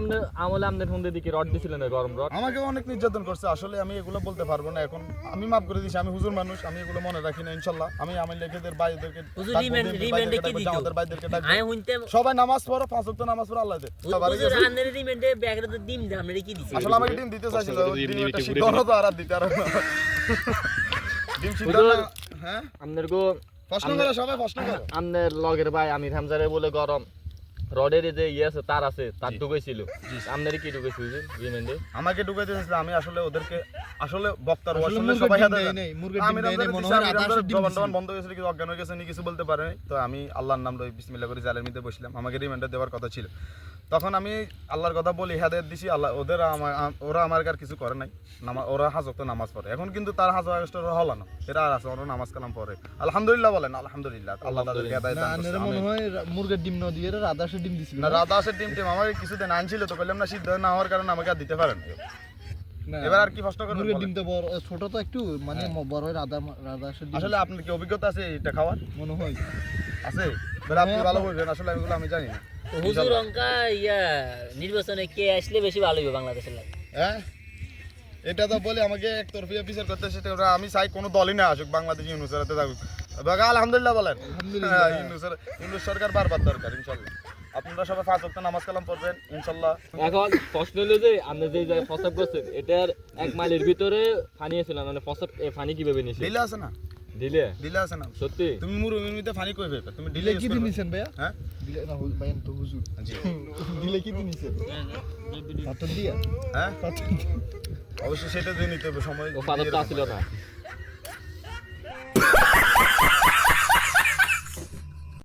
আমনে আমলে আমনে ফোন দিয়ে কি রড দিছিলেন গরম রড। আমাকে অনেক নির্যাতন করছে আসলে আমি এগুলো বলতে পারব না। এখন আমি মাফ করে দিছি আমি হুজুর মানুষ আমি এগুলো মনে রাখি না ইনশাল্লাহ। আমি আমার লেখেদের ভাইদেরকে হুজুর রিমান্ড রিমান্ডে কি ডাকবো, আমাদের ভাইদেরকে শুনতে সবাই নামাজ পড়ো পাঁচ ওয়াক্ত নামাজ পড়ো আল্লাহ দে হুজুর আন্নের রিমান্ডে ব্যাগরে তো ডিম দাম কি দিছে? আসলে আমাকে ডিম দিতে চাইছিল করে দিয়ে ডিম এমনি একটা এমনি সিদ্ধ ঘুরে হতো আর দিতে আর ডিম সিদ্ধ হ্যাঁ? আমনের গো প্রশ্ন করো সবাই প্রশ্ন করো। আমনের লগের ভাই আমির হামজারে বলে গরম। রডের যে ইয়ে আছে তার আছে তার ঢুকেছিল আমনের কি ঢুকেছিল যে রিমেন্ডে আমাকে ঢুকাইতে চাইছিল আমি আসলে ওদেরকে আসলে বক্তার আসলে সবাই হাতে দেয় নাই, মুরগির আমি জবান বন্ধ হয়েছিল কিছু অজ্ঞান হয়ে গেছে কিছু বলতে পারে তো আমি আল্লাহর নাম লই বিসমিল্লাহ করে জালের মধ্যে বসলাম আমাকে রিমান্ডার দেওয়ার কথা ছিল। তখন আমি আল্লাহর কথা বলি হেদায়ত দিছি আল্লাহ ওদের আমার ওরা আমার আর কিছু করে নাই। নামা ওরা হাজ তো নামাজ পড়ে। এখন কিন্তু তার হাজ ওরা হলো না। এরা আর আছে ওরা নামাজ কালাম পড়ে। আলহামদুলিল্লাহ বলেন আলহামদুলিল্লাহ। আল্লাহ তাদেরকে হেদায়ত দান করছে। মনে হয় মুরগির ডিম ন দিয়ে রাধাসের ডিম দিছিল। না রাধা আসে টিম আমার কিছুদিন আনছিল তো বললাম না সিদ্ধ না হওয়ার কারণে আমাকে আর দিতে পারেন এবার আর কি প্রশ্ন করবেন মুরগির ডিম তো বড় ছোট তো একটু মানে বড় হয় রাধা রাধাসের ডিম। আসলে আপনার কি অভিজ্ঞতা আছে এটা খাওয়ার? মনে হয়। আছে? আপনি ভালো বলবেন আসলে এগুলো আমি জানি না। হুজুর অঙ্কা ইয়া নির্বাচনে কে আসলে বেশি ভালো হবে বাংলাদেশের লাগে? হ্যাঁ? এটা তো বলে আমাকে একতরফি অফিসার করতে সেটা আমি চাই কোনো দলই না আসুক বাংলাদেশ ইউনুসের থাকুক। বাগা আলহামদুলিল্লাহ বলেন। আলহামদুলিল্লাহ। হ্যাঁ, ইউনুস সরকার বারবার দরকার ইনশাল্লাহ। আপনারা সবাই পাঁচ ওয়াক্ত নামাজ কালাম পড়বেন ইনশাল্লাহ। এখন প্রশ্ন হলো যে আপনি যে ফসাব করছেন এটার এক মাইলের ভিতরে ফানি ছিল মানে ফসাব ফানি কীভাবে ডিলে আছে না? দিলে ডিলে আছে না? সত্যি? তুমি মুরুমিতে ফানি কই ভাই তুমি দিলে ডিলে কি দিন নিছেন ভাইয়া? হ্যাঁ দিলে না হুজ- ভাই তো হুজুর দিলে কি দিন নিছেন? পাথর দিয়া? হ্যাঁ পাথর অবশ্য সেটা দিয়ে নিতে হবে সময় ও তো দিয়ে না